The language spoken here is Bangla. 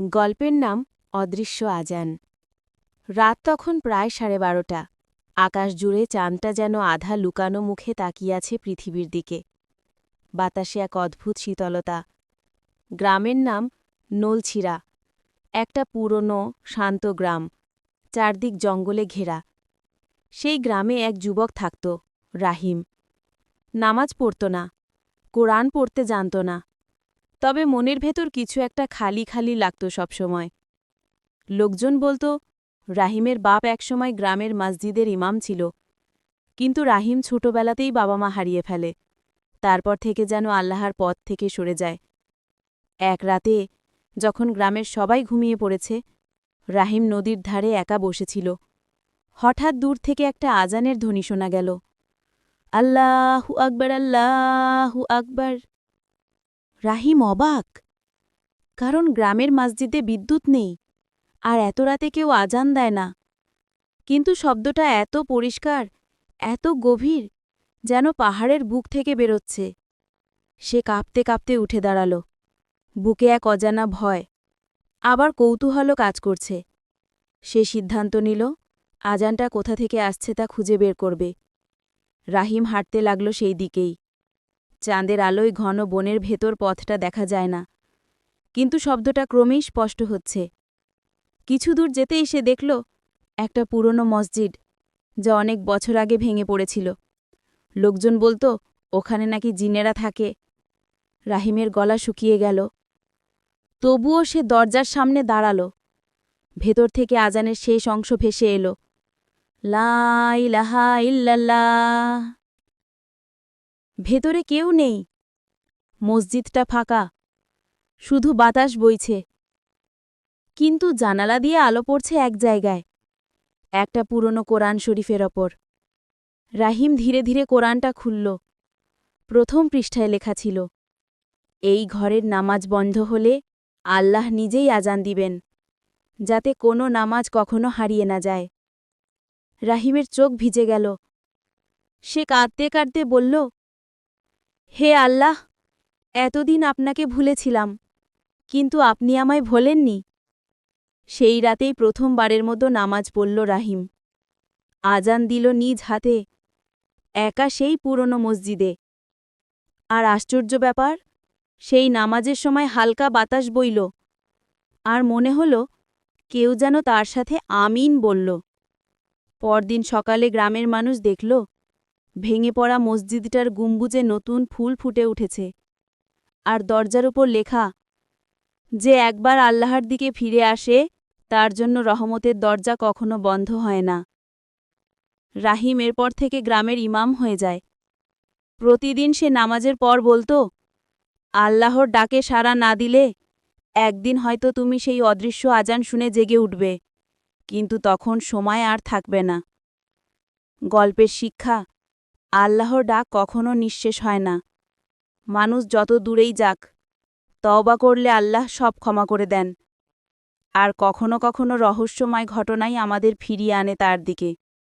গল্পের নাম অদৃশ্য আজান। রাত তখন প্রায় সাড়ে বারোটা। আকাশ জুড়ে চাঁদটা যেন আধা লুকানো মুখে তাকিয়াছে পৃথিবীর দিকে। বাতাসে এক অদ্ভুত শীতলতা। গ্রামের নাম নলছিরা। একটা পুরনো, শান্ত গ্রাম। চারদিক জঙ্গলে ঘেরা। সেই গ্রামে এক যুবক থাকত, রাহিম। নামাজ পড়ত না। কোরআন পড়তে জানত না। তবে মনের ভেতর কিছু একটা খালি খালি লাগত সবসময়। লোকজন বলতো, রাহিমের বাপ একসময় গ্রামের মসজিদের ইমাম ছিল। কিন্তু রাহিম ছোটবেলাতেই বাবা মা হারিয়ে ফেলে। তারপর থেকে যেন আল্লাহর পথ থেকে সরে যায়। এক রাতে যখন গ্রামের সবাই ঘুমিয়ে পড়েছে, রাহিম নদীর ধারে একা বসেছিল। হঠাৎ দূর থেকে একটা আজানের ধ্বনি শোনা গেল। আল্লাহু আকবর আল্লাহু আকবর। রাহিম অবাক। কারণ গ্রামের মসজিদে বিদ্যুৎ নেই, আর এত রাতে কেউ আজান দেয় না। কিন্তু শব্দটা এত পরিষ্কার, এত গভীর, যেন পাহাড়ের বুক থেকে বেরোচ্ছে। সে কাঁপতে কাঁপতে উঠে দাঁড়াল। বুকে এক অজানা ভয়, আবার কৌতূহলও কাজ করছে। সে সিদ্ধান্ত নিল, আজানটা কোথা থেকে আসছে তা খুঁজে বের করবে। রাহিম হাঁটতে লাগল সেই দিকেই। চাঁদের আলোয় ঘন বনের ভেতর পথটা দেখা যায় না। কিন্তু শব্দটা ক্রমেই স্পষ্ট হচ্ছে। কিছু দূর যেতেই সে দেখল, একটা পুরনো মসজিদ, যা অনেক বছর আগে ভেঙে পড়েছিল। লোকজন বলতো, ওখানে নাকি জিনেরা থাকে। রাহিমের গলা শুকিয়ে গেল। তবুও সে দরজার সামনে দাঁড়াল। ভেতর থেকে আজানের শেষ অংশ ভেসে এলো। লা ইলাহা ইল্লাল্লাহ। ভেতরে কেউ নেই। মসজিদটা ফাঁকা। শুধু বাতাস বইছে। কিন্তু জানালা দিয়ে আলো পড়ছে এক জায়গায়। একটা পুরনো কোরআন শরীফের ওপর। রাহিম ধীরে ধীরে কোরআনটা খুলল। প্রথম পৃষ্ঠায় লেখা ছিল, এই ঘরের নামাজ বন্ধ হলে আল্লাহ নিজেই আজান দিবেন, যাতে কোনো নামাজ কখনো হারিয়ে না যায়। রাহিমের চোখ ভিজে গেল। সে কাঁদতে কাঁদতে বলল হে আল্লাহ, এতদিন আপনাকে ভুলেছিলাম, কিন্তু আপনি আমায় ভোলেননি। সেই রাতেই প্রথমবারের মতো নামাজ পড়ল রাহিম। আজান দিল নিজ হাতে, একা সেই পুরনো মসজিদে। আর আশ্চর্য ব্যাপার, সেই নামাজের সময় হালকা বাতাস বইল, আর মনে হল, কেউ যেন তার সাথে আমিন বলল। পরদিন সকালে গ্রামের মানুষ দেখল ভেঙে পড়া মসজিদটার গুম্বুজে নতুন ফুল ফুটে উঠেছে। আর দরজার উপর লেখা, যে একবার আল্লাহর দিকে ফিরে আসে, তার জন্য রহমতের দরজা কখনো বন্ধ হয় না। রাহিম এরপর থেকে গ্রামের ইমাম হয়ে যায়। প্রতিদিন সে নামাজের পর বলতো, আল্লাহর ডাকে সাড়া না দিলে একদিন হয়তো তুমি সেই অদৃশ্য আজান শুনে জেগে উঠবে, কিন্তু তখন সময় আর থাকবে না। গল্পের শিক্ষা আল্লাহর ডাক কখনো নিঃশেষ হয় না। মানুষ যত দূরেই যাক, তওবা করলে আল্লাহ সব ক্ষমা করে দেন। আর কখনো কখনো রহস্যময় ঘটনাই আমাদের ফিরিয়ে আনে তার দিকে।